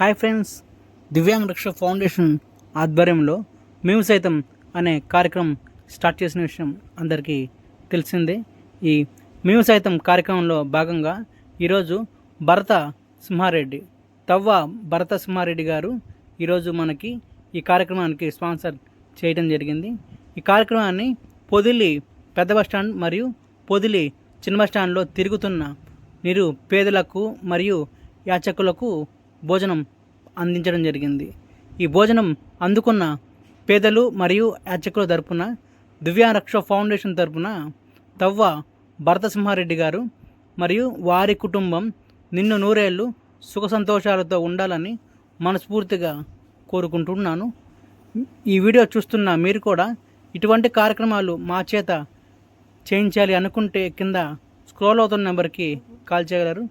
Hi friends divyang రక్ష foundation ఆధ్వర్యంలో మేము సైతం అనే కార్యక్రమం స్టార్ట్ చేసిన విషయం అందరికీ తెలిసిందే. ఈ మేము సైతం కార్యక్రమంలో భాగంగా ఈరోజు భరత సింహారెడ్డి తవ్వ భరత సింహారెడ్డి గారు ఈరోజు మనకి ఈ కార్యక్రమానికి స్పాన్సర్ చేయడం జరిగింది. ఈ కార్యక్రమాన్ని పొదిలి పెద్ద బస్ స్టాండ్ మరియు పొదిలి చిన్న బస్ స్టాండ్లో తిరుగుతున్న నిరు పేదలకు మరియు యాచకులకు భోజనం అందించడం జరిగింది. ఈ భోజనం అందుకున్న పేదలు మరియు యాచకుల తరపున దివ్యారక్ష ఫౌండేషన్ తరపున తవ్వ భరతసింహారెడ్డి గారు మరియు వారి కుటుంబం నిన్ను నూరేళ్ళు సుఖ సంతోషాలతో ఉండాలని మనస్ఫూర్తిగా కోరుకుంటున్నాను. ఈ వీడియో చూస్తున్న మీరు కూడా ఇటువంటి కార్యక్రమాలు మా చేత చేయించాలి అనుకుంటే కింద స్క్రోల్ అవుతున్న నెంబర్కి కాల్ చేయగలరు.